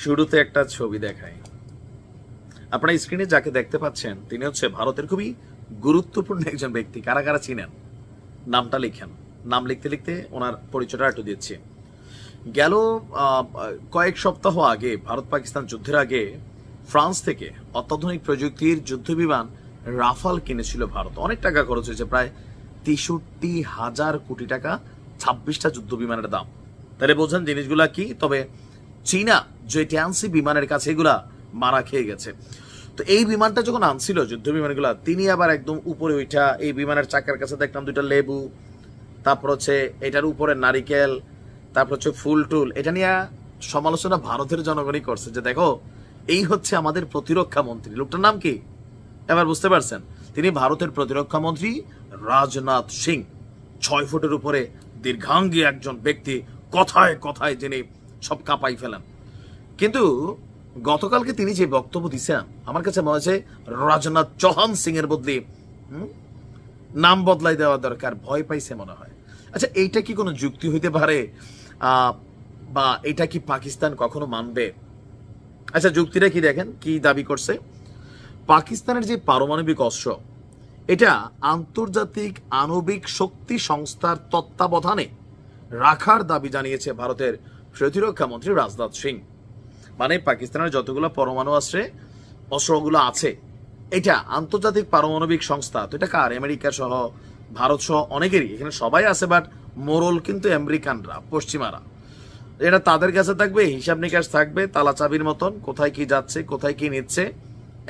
শুরুতে একটা ছবি দেখাই। আপনার স্ক্রিনে যাকে দেখতে পাচ্ছেন, তিনি হচ্ছে ভারতের খুবই গুরুত্বপূর্ণ একজন ব্যক্তি। কারা কারা চিনেন? নামটা লিখেন। নাম লিখতে লিখতে ওনার পরিচয়টা একটু দিচ্ছি। গেল কয়েক সপ্তাহ আগে, ভারত পাকিস্তান যুদ্ধের আগে, ফ্রান্স থেকে অত্যাধুনিক প্রযুক্তির যুদ্ধ বিমান রাফাল কিনেছিল ভারত। অনেক টাকা খরচ হয়েছে, প্রায় তেষট্টি হাজার কোটি টাকা, ছাব্বিশটা যুদ্ধ বিমানের দাম। তাহলে বোঝেন জিনিসগুলা কি? তবে চীনা যে ট্যান্সি বিমানের কাছে এগুলা মারা খেয়ে গেছে। তো এই বিমানটা যখন আনছিল, যুদ্ধ বিমানগুলা, তিনি আবার একদম উপরে উঠা এই বিমানের চাকার কাছে দেখলাম দুইটা লেবু, তারপর হচ্ছে এটার উপরে নারিকেল, তারপর হচ্ছে ফুল টুল। এটা নিয়ে সমালোচনা ভারতের জনগণই করছে যে, দেখো, এই হচ্ছে আমাদের প্রতিরক্ষা মন্ত্রী। লোকটার নাম কি? এবার বুঝতে পারছেন? তিনি ভারতের প্রতিরক্ষা মন্ত্রী রাজনাথ সিং। ছয় ফুটের উপরে দীর্ঘাঙ্গী একজন ব্যক্তি কথায় কথায় যিনি সব কাঁপাই ফেলেন। কিন্তু গতকালকে তিনি যে বক্তব্য দিচ্ছেন আমার কাছে মনে হচ্ছে রাজনাথ চৌহান সিং এর বদলে নাম বদলাই দেওয়া দরকার, ভয় পাইছে মনে হয়। আচ্ছা এইটা কি কোনো যুক্তি হইতে পারে? বা এটা কি পাকিস্তান কখনো মানবে? আচ্ছা যুক্তিটা কি দেখেন, কি দাবি করছে? পাকিস্তানের যে পারমাণবিক অস্ত্র, এটা আন্তর্জাতিক আণবিক শক্তি সংস্থার তত্ত্বাবধানে রাখার দাবি জানিয়েছে ভারতের প্রতিরক্ষা মন্ত্রী রাজনাথ সিং। মানে পাকিস্তানের যতগুলো পরমাণু অস্ত্রে অস্ত্রগুলো আছে, এটা আন্তর্জাতিক পারমাণবিক সংস্থা, তো এটা কার? আমেরিকা সহ, ভারত সহ অনেকেরই, এখানে সবাই আছে বাট মোরল কিন্তু আমেরিকানরা, পশ্চিমারা। এটা তাদের কাছে থাকবে, হিসাব নিকাশ থাকবে তালা চাবির মতন, কোথায় কি যাচ্ছে, কোথায় কি নিচ্ছে,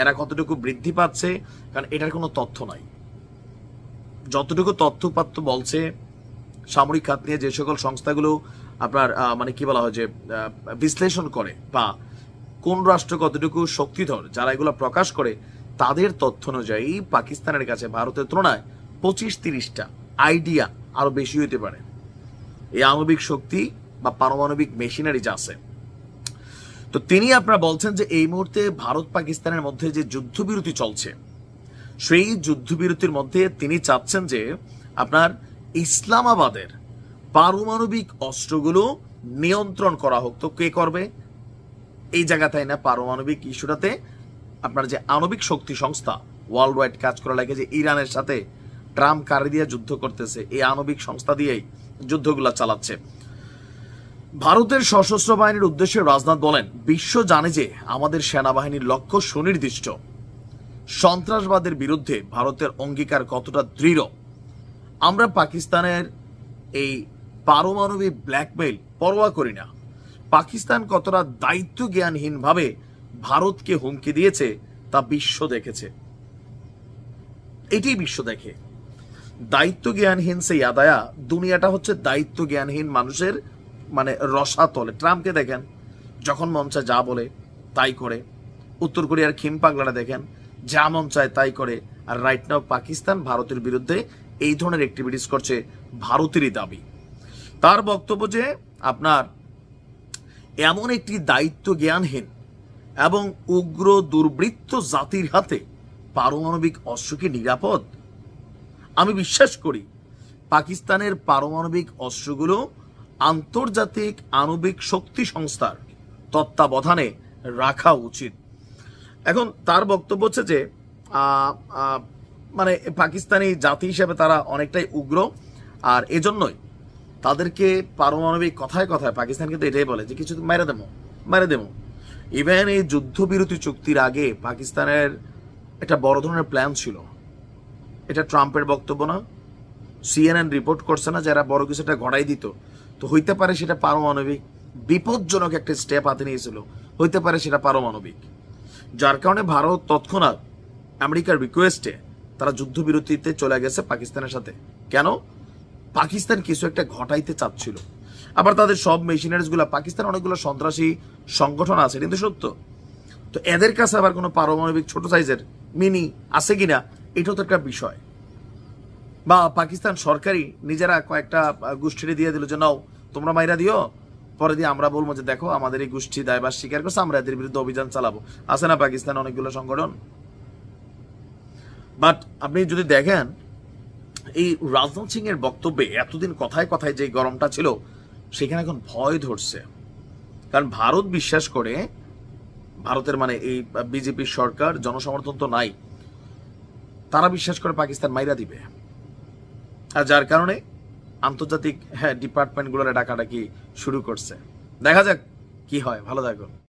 এরা কতটুকু বৃদ্ধি পাচ্ছে, কারণ এটার কোনো তথ্য নাই। যতটুকু তথ্যপাত্য বলছে, সামরিক খাত নিয়ে যে সকল সংস্থাগুলো আপনার মানে কি বলা হয় যে বিশ্লেষণ করে বা কোন রাষ্ট্র কতটুকু শক্তিধর, যারা এগুলো প্রকাশ করে, তাদের তথ্য অনুযায়ী পাকিস্তানের কাছে ভারতের তুলনায় পঁচিশ তিরিশটা আইডিয়া আরও বেশি হইতে পারে। এই আণবিক শক্তি বা পারমাণবিক মেশিনারি যা আছে। তো তিনি আপনারা বলছেন যে এই মুহূর্তে ভারত পাকিস্তানের মধ্যে যে যুদ্ধবিরতি চলছে, সেই যুদ্ধবিরতির মধ্যে তিনি চাচ্ছেন যে আপনার ইসলামাবাদের পারমাণবিক অস্ত্রগুলো নিয়ন্ত্রণ করা হোক। তো কে করবে? এই জায়গাটাই না, পারমাণবিক ইস্যুটাতে আপনার যে আণবিক শক্তি সংস্থা ওয়ার্ল্ড ওয়াইড কাজ করা লাগে যে ইরানের সাথে ট্রাম্প কারি দিয়ে যুদ্ধ করতেছে, এই আণবিক সংস্থা দিয়েই যুদ্ধগুলা চালাচ্ছে। ভারতের সশস্ত্র বাহিনীর উদ্দেশ্যে রাজনাথ বলেন, বিশ্ব জানে যে আমাদের সেনাবাহিনীর লক্ষ্য সুনির্দিষ্ট। সন্ত্রাসবাদের বিরুদ্ধে ভারতের অঙ্গীকার কতটা দৃঢ়? আমরা পাকিস্তানের এই পারমাণবিক ব্ল্যাকমেইল পরোয়া করি না। পাকিস্তান কতটা দায়িত্ব জ্ঞানহীনভাবে ভারতকে হুমকি দিয়েছে তা বিশ্ব দেখেছে। এটি বিশ্ব দেখে। দায়িত্ব জ্ঞানহীন সেই আদায়া দুনিয়াটা হচ্ছে দায়িত্ব জ্ঞানহীন মানুষের মানে রসাতলে ট্রাম্পকে দেখেন, যখন মন চায় যা বলে তাই করে। উত্তর কোরিয়ার খিম পাগলাটা দেখেন, যা মন চায় তাই করে। আর রাইট নাও পাকিস্তান ভারতের বিরুদ্ধে এই ধরনের অ্যাক্টিভিটিস করছে ভারতেরই দাবি। তার বক্তব্য যে আপনার এমন একটি দায়িত্ব জ্ঞানহীন এবং উগ্র দুর্বৃত্ত জাতির হাতে পারমাণবিক অস্ত্র কি নিরাপদ। আমি বিশ্বাস করি পাকিস্তানের পারমাণবিক অস্ত্রগুলো আন্তর্জাতিক আণবিক শক্তি সংস্থার তত্ত্বাবধানে রাখা উচিত। এখন তার বক্তব্য হচ্ছে যে মানে পাকিস্তানি জাতি হিসেবে তারা অনেকটাই উগ্র, আর এজন্যই তাদেরকে পারমাণবিক কথায় কথায় পাকিস্তান কিন্তু এটাই বলে যে কিছু মেরে দেবো মেরে দেবো। ইভেন এই যুদ্ধবিরতি চুক্তির আগে পাকিস্তানের একটা বড় ধরনের প্ল্যান ছিল। এটা ট্রাম্পের বক্তব্য না। সিএনএন রিপোর্ট করছে না যারা বড় কিছু একটা ঘটাই দিত। তো হইতে পারে সেটা পারমাণবিক, বিপজ্জনক একটা স্টেপ হাতে নিয়েছিল। হইতে পারে সেটা পারমাণবিক। যার কারণে ভারত তৎক্ষণাৎ আমেরিকার রিকোয়েস্টে তারা যুদ্ধবিরতিতে চলে গেছে পাকিস্তানের সাথে। কেন? পাকিস্তান কিছু একটা ঘটাইতে চাচ্ছিল। আবার তাদের সব মেশিনারিজগুলা, পাকিস্তান অনেকগুলো সন্ত্রাসী সংগঠন আছে কিন্তু সত্য। তো এদের কাছে আবার কোনো পারমাণবিক ছোট সাইজের মিনি আছে কিনা, এটাও তো একটা বিষয়। বা পাকিস্তান সরকারি নিজেরা কয়েকটা গোষ্ঠীরে দিয়ে দিল যে, নাও, তোমরা মাইরা দিও। পরে দিয়ে আমরা বলব যে, দেখো, আমাদের এই গোষ্ঠী দায়বার স্বীকার করছে, আমরা এদের বিরুদ্ধে অভিযান চালাবো। আছে না পাকিস্তান অনেকগুলো সংগঠন? বাট আপনি যদি দেখেন এই রাজনাথ সিং এর বক্তব্যে এতদিন কথায় কথায় যে গরমটা ছিল, সেখানে এখন ভয় ধরছে। কারণ ভারত বিশ্বাস করে, ভারতের মানে এই বিজেপির সরকার জনসমর্থন তো নাই, তারা বিশ্বাস করে পাকিস্তান মাইরা দিবে। আর যার কারণে আন্তর্জাতিক হ্যাঁ ডিপার্টমেন্টগুলোর ডাকাডাকি শুরু করছে। দেখা যাক কি হয়, ভালো থাকো